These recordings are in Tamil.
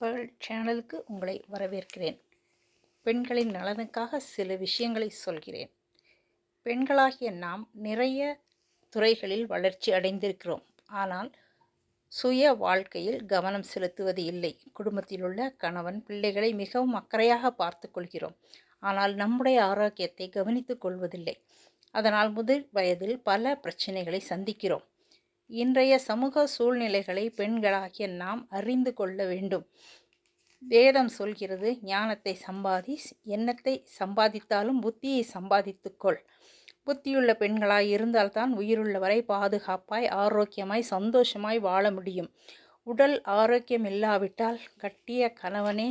பேர்ல் சேனலுக்கு உங்களை வரவேற்கிறேன். பெண்களின் நலனுக்காக சில விஷயங்களை சொல்கிறேன். பெண்களாகிய நாம் நிறைய துறைகளில் வளர்ச்சி அடைந்திருக்கிறோம். ஆனால் சுய வாழ்க்கையில் கவனம் செலுத்துவது இல்லை. குடும்பத்தில் உள்ள கணவன் பிள்ளைகளை மிகவும் அக்கறையாக பார்த்து கொள்கிறோம். ஆனால் நம்முடைய ஆரோக்கியத்தை கவனித்துக் கொள்வதில்லை. அதனால் முதிர் வயதில் பல பிரச்சனைகளை சந்திக்கிறோம். இன்றைய சமூக சூழ்நிலைகளை பெண்களாகிய நாம் அறிந்து கொள்ள வேண்டும். வேதம் சொல்கிறது ஞானத்தை சம்பாதி எண்ணத்தை சம்பாதித்தாலும் புத்தியை சம்பாதித்துக்கொள் புத்தியுள்ள பெண்களாய் இருந்தால்தான் உயிருள்ளவரை பாதுகாப்பாய் ஆரோக்கியமாய் சந்தோஷமாய் வாழ முடியும். உடல் ஆரோக்கியம் இல்லாவிட்டால் கட்டிய கணவனே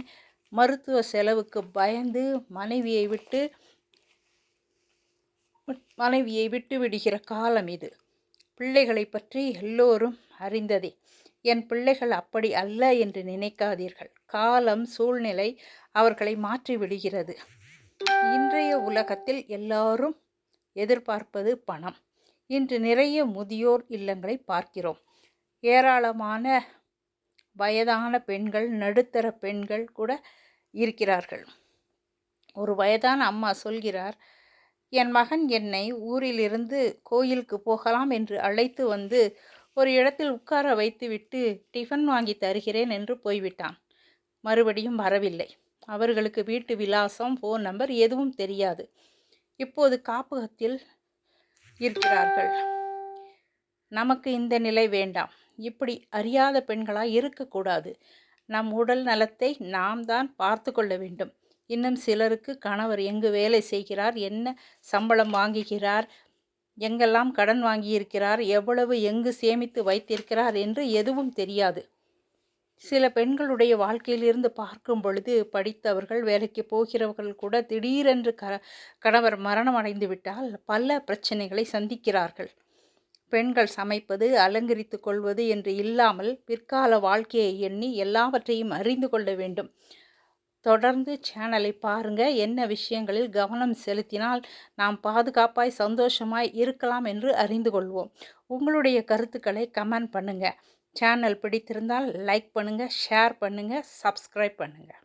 மருத்துவ செலவுக்கு பயந்து மனைவியை விட்டு மனைவியை விட்டு விடுகிற காலம் இது. பிள்ளைகளை பற்றி எல்லோரும் அறிந்ததே. என் பிள்ளைகள் அப்படி அல்ல என்று நினைக்காதீர்கள். காலம் சூழ்நிலை அவர்களை மாற்றி விடுகிறது இன்றைய உலகத்தில் எல்லாரும் எதிர்பார்ப்பது பணம். இன்று நிறைய முதியோர் இல்லங்களை பார்க்கிறோம். ஏராளமான வயதான பெண்கள் நடுத்தர பெண்கள் கூட இருக்கிறார்கள். ஒரு வயதான அம்மா சொல்கிறார் என் மகன் என்னை ஊரிலிருந்து கோயிலுக்கு போகலாம் என்று அழைத்து வந்து ஒரு இடத்தில் உட்கார வைத்துவிட்டு டிஃபன் வாங்கி தருகிறேன் என்று போய்விட்டான். மறுபடியும் வரவில்லை. அவர்களுக்கு வீட்டு விலாசம் ஃபோன் நம்பர் எதுவும் தெரியாது. இப்போது காப்பகத்தில் இருக்கிறார்கள். நமக்கு இந்த நிலை வேண்டாம். இப்படி அறியாத பெண்களாக இருக்கக்கூடாது. நம் உடல் நலத்தை நாம் தான் பார்த்து கொள்ள வேண்டும். இன்னும் சிலருக்கு கணவர் எங்கு வேலை செய்கிறார்? என்ன சம்பளம் வாங்குகிறார்? எங்கெல்லாம் கடன் வாங்கியிருக்கிறார்? எவ்வளவு எங்கு சேமித்து வைத்திருக்கிறார் என்று எதுவும் தெரியாது. சில பெண்களுடைய வாழ்க்கையிலிருந்து பார்க்கும் பொழுது படித்தவர்கள் வேலைக்கு போகிறவர்கள் கூட திடீரென்று க கணவர் மரணம் அடைந்து விட்டால் பல பிரச்சனைகளை சந்திக்கிறார்கள். பெண்கள் சமைப்பது அலங்கரித்து கொள்வது என்று இல்லாமல் பிற்கால வாழ்க்கையை எண்ணி எல்லாவற்றையும் அறிந்து கொள்ள வேண்டும். தொடர்ந்து சேனலை பாருங்கள் என்ன விஷயங்களில் கவனம் செலுத்தினால் நாம் பாதுகாப்பாய் சந்தோஷமாய் இருக்கலாம் என்று அறிந்து கொள்வோம். உங்களுடைய கருத்துக்களை கமெண்ட் பண்ணுங்கள் சேனல் பிடித்திருந்தால் லைக் பண்ணுங்கள் ஷேர் பண்ணுங்கள் சப்ஸ்கிரைப் பண்ணுங்கள்